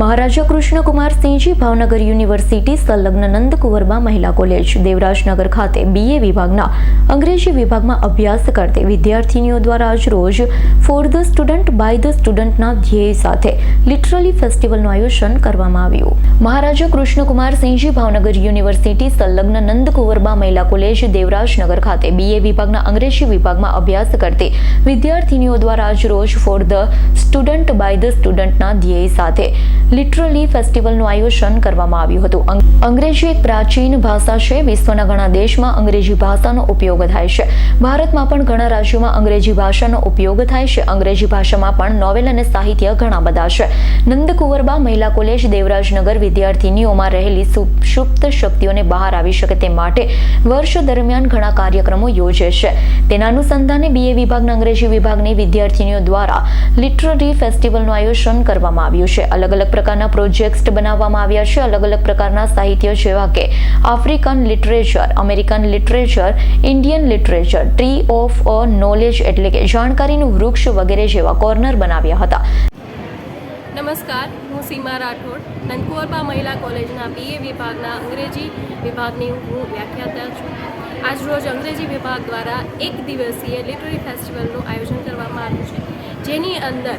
મહારાજા Krishnakumar Sinhji Bhavnagar university સંલગ્ન નંદકુંવરબા મહિલા college, Devrajnagar ખાતે બીએ વિભાગના અંગ્રેજી વિભાગમાં અભ્યાસ કરતી વિદ્યાર્થીનીઓ દ્વારા આજ રોજ for the student by the સ્ટુડન્ટના ધ્યેય સાથે લિટરલી ફેસ્ટિવલનું આયોજન કરવામાં આવ્યું. મહારાજા કૃષ્ણકુમાર સિંહજી ભાવનગર યુનિવર્સિટી સંલગ્ન નંદકુંવરબા મહિલા કોલેજ, દેવરાજનગર ખાતે બીએ વિભાગના અંગ્રેજી વિભાગમાં અભ્યાસ કરતી વિદ્યાર્થીનીઓ દ્વારા આજ રોજ for the student by the સ્ટુડન્ટના ધ્યેય સાથે લિટરલી ફેસ્ટિવલનું આયોજન કરવામાં આવ્યું હતું. અંગ્રેજી એક પ્રાચીન ભાષા છે. વિશ્વના ઘણા દેશમાં અંગ્રેજી ભાષાનો ઉપયોગ થાય છે. ભારતમાં પણ ઘણા રાજ્યોમાં અંગ્રેજી ભાષાનો ઉપયોગ થાય છે. અંગ્રેજી ભાષામાં પણ નોવેલ અને સાહિત્ય ઘણા બધા છે. નંદકુંવરબા મહિલા કોલેજ દેવરાજનગર વિદ્યાર્થીનીઓમાં રહેલી સુષુપ્ત શક્તિઓને બહાર આવી શકે તે માટે વર્ષ દરમિયાન ઘણા કાર્યક્રમો યોજે છે. તેના અનુસંધાને બીએ વિભાગના અંગ્રેજી વિભાગની વિદ્યાર્થીનીઓ દ્વારા લિટરરી ફેસ્ટિવલનું આયોજન કરવામાં આવ્યું છે. અલગ અલગ પ્રકારના પ્રોજેક્ટ્સ બનાવવામાં આવ્યા છે. અલગ અલગ પ્રકારના સાહિત્ય જેવા કે African literature American literature Indian literature tree of a knowledge એટલે કે જાણકારીનું વૃક્ષ વગેરે જેવા કોર્નર બનાવ્યા હતા. નમસ્કાર, હું સીમા રાઠોડ નંદકુવરબા મહિલા કોલેજના બીએ વિભાગના અંગ્રેજી વિભાગની હું વ્યાખ્યાતા છું. આજરોજ અંગ્રેજી વિભાગ દ્વારા એક દિવસીય લિટરરી ફેસ્ટિવલનું આયોજન કરવામાં આવ્યું છે, જેની અંદર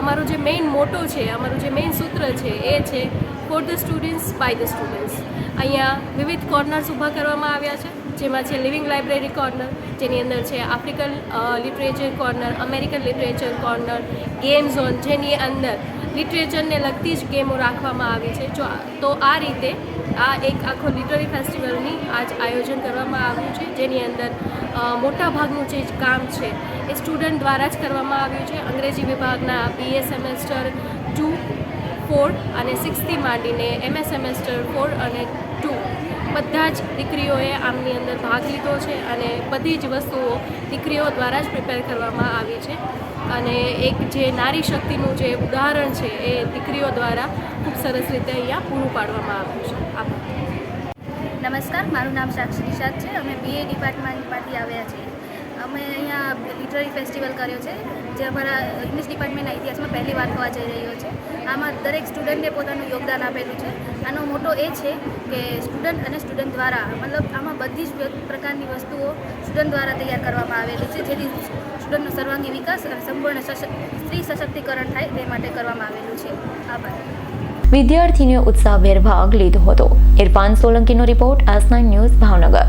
અમારો જે મેઇન મોટો છે, અમારું જે મેઇન સૂત્ર છે, એ છે for the students by the students અહીંયા વિવિધ કોર્નર્સ ઊભા કરવામાં આવ્યા છે, જેમાં છે લિવિંગ લાઇબ્રેરી કોર્નર જેની અંદર છે African literature corner American literature corner game zone જેની અંદર લિટરેચરને લગતી જ ગેમો રાખવામાં આવી છે. જો તો આ રીતે આ એક આખો લિટરરી ફેસ્ટિવલની આજ આયોજન કરવામાં આવ્યું છે, જેની અંદર મોટા ભાગનું જે કામ છે એ સ્ટુડન્ટ દ્વારા જ કરવામાં આવ્યું છે. અંગ્રેજી વિભાગના બીએ સેમેસ્ટર ટુ ફોર અને સિક્સથી માંડીને એમએ સેમેસ્ટર ફોર અને ટુ બધા જ દીકરીઓએ આમની અંદર ભાગ લીધો છે અને બધી જ વસ્તુઓ દીકરીઓ દ્વારા જ પ્રિપેર કરવામાં આવી છે. અને એક જે નારી શક્તિનું જે ઉદાહરણ છે એ દીકરીઓ દ્વારા ખૂબ સરસ રીતે અહીંયા પૂરું પાડવામાં આવ્યું છે. આભાર. નમસ્કાર, મારું નામ સાક્ષી નિષાદ છે. અમે બીએ ડિપાર્ટમેન્ટમાંથી આવ્યા છીએ. અમે અહીંયા લિટરરી ફેસ્ટિવલ કર્યો છે, જે અમારા ઇંગ્લિશ ડિપાર્ટમેન્ટના ઇતિહાસમાં પહેલી વાર થવા જઈ રહ્યો છે. આમાં દરેક સ્ટુડન્ટે પોતાનું યોગદાન આપેલું છે. આનો મોટો એ છે કે સ્ટુડન્ટ અને સ્ટુડન્ટ દ્વારા, મતલબ આમાં બધી જ પ્રકારની વસ્તુઓ સ્ટુડન્ટ દ્વારા તૈયાર કરવામાં આવેલી છે, જેથી સ્ટુડન્ટનો સર્વાંગી વિકાસ અને સંપૂર્ણ સ્ત્રી સશક્તિકરણ થાય તે માટે કરવામાં આવેલું છે. આભાર. વિદ્યાર્થીનીઓ ઉત્સાહભેર ભાગ લીધો હતો. ઇરફાન સોલંકીનો રિપોર્ટ આસના ન્યૂઝ ભાવનગર.